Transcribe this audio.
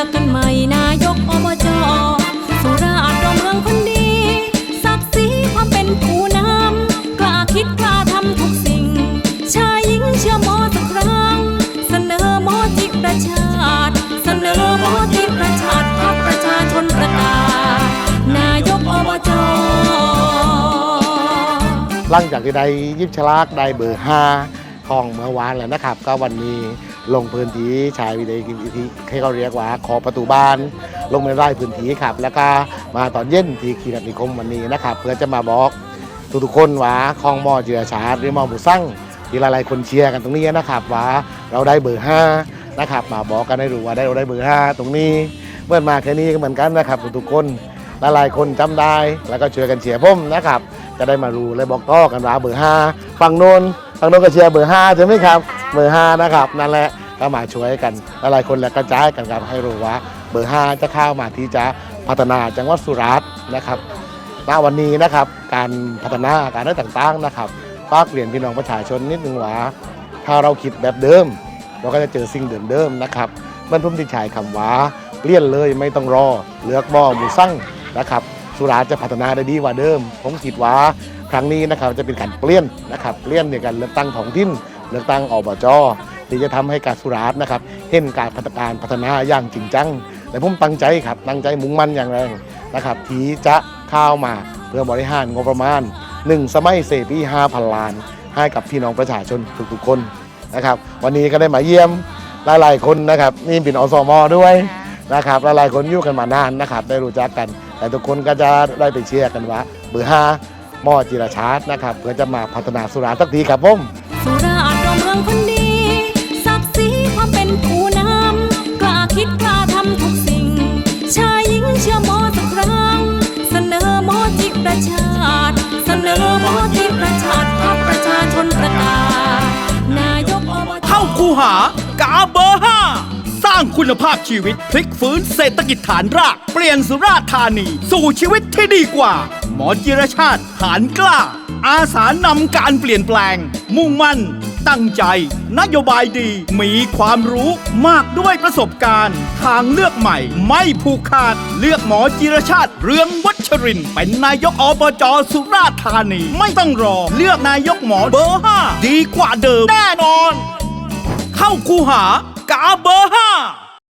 ลือกกันใหม่นายกอบจสุราษฎร์เมืองคนดี ศักดิ์ศรีความเป็นผู้นำกล้าคิดกล้าทำทุกสิ่ง ชายหญิงเชื่อมอสักครั้ง เสนอหมอที่ประชาติเสนอหมอที่ประชาติพักประชาชนประกาศนายกอบจหลังจากที่ได้ยิบฉลากได้เบอร์ห้าของเมื่อวานแล้วนะครับ ก็วันนี้ ลงพื้นที่ชายวิดีที่ให้เขาเรียกว่า ขอประตูบ้าน ลงในไร่พื้นที่ครับ แล้วก็มาตอนเย็นที่คีนันิคมวันนี้นะครับ เพื่อจะมาบอกทุกๆคนว่าคลองมอเจือชาร์หรือมอหมูสั่งที่หลายๆคนเชียร์กันตรงนี้นะครับว่าเราได้เบอร์ห้านะครับมาบอกกันให้รู้ว่าได้เราได้เบอร์ห้าตรงนี้เมื่อมาแค่นี้ก็เหมือนกันนะครับทุกๆคนหลายๆคนจำได้ แล้วก็ช่วยกันเชียร์ผมนะครับ จะได้มารู้และบอกต่อกันว่าเบอร์ห้าฝั่งโน้นฝั่งโน้นก็เชียร์เบอร์ห้าใช่ไหมครับเบอร์ห้านะครับนั่นแหละ ก็มาช่วยกันหลายๆคนแล้วก็จ่ายกันครับให้รู้ว่า เบอร์ห้าจะเข้ามาที่จะพัฒนาจังหวัดสุราษฎร์นะครับณวันนี้นะครับการพัฒนาการได้ต่างๆนะครับฝากเรียนพี่น้องประชาชนนิดนึงว่าถ้าเราคิดแบบเดิม เราก็จะเจอสิ่งเดิมๆนะครับมันพุ่มที่ชายคำว่าเปลี่ยนเลยไม่ต้องรอเลือกหม้อหมูสั่งนะครับ สุราษฎร์จะพัฒนาได้ดีกว่าเดิม ผมคิดว่าครั้งนี้นะครับจะเป็นการเปลี่ยนนะครับเปลี่ยนในการเลือกตั้งท้องถิ่นเลือกตั้งอบจ ที่จะทำให้การสุราษฎร์นะครับเห็นการพัฒนาพัฒนาอย่างจริงจังแต่ผมตั้งใจครับตั้งใจมุ่งมั่นอย่างแรงนะครับที่จะเข้ามาเพื่อบริหารงบประมาณหนึ่งสมัยเสปี5,000ล้าน ให้กับพี่น้องประชาชนทุกๆคนนะครับ วันนี้ก็ได้มาเยี่ยมหลายๆคนนะครับนี่เป็นอสมอด้วยนะครับหลายๆคนอยู่กันมานานนะครับ ได้รู้จักกัน แต่ทุกคนก็จะได้ไปเชียร์กันว่าเบอร์ห้าหม้อจิรชาตินะครับเพื่อจะมาพัฒนาสุราษฎร์สักทีครับผมสุราษฎร์เราเมืองคนดี หากาเบอร์ห้าสร้างคุณภาพชีวิตพลิกฟื้นเศรษฐกิจฐานราก เปลี่ยนสุราษฎร์ธานี สู่ชีวิตที่ดีกว่า หมอจิรชาติหานกล้า อาสานำการเปลี่ยนแปลง มุ่งมั่น ตั้งใจ นโยบายดี มีความรู้มากด้วยประสบการณ์ ทางเลือกใหม่ ไม่ผูกขาด เลือกหมอจิรชาติเรืองวัชริน เป็นนายกอบจสุราษฎร์ธานี ไม่ต้องรอ เลือกนายกหมอเบอร์ห้าดีกว่าเดิมแน่นอน เข้าคูหากาเบอร์ห้า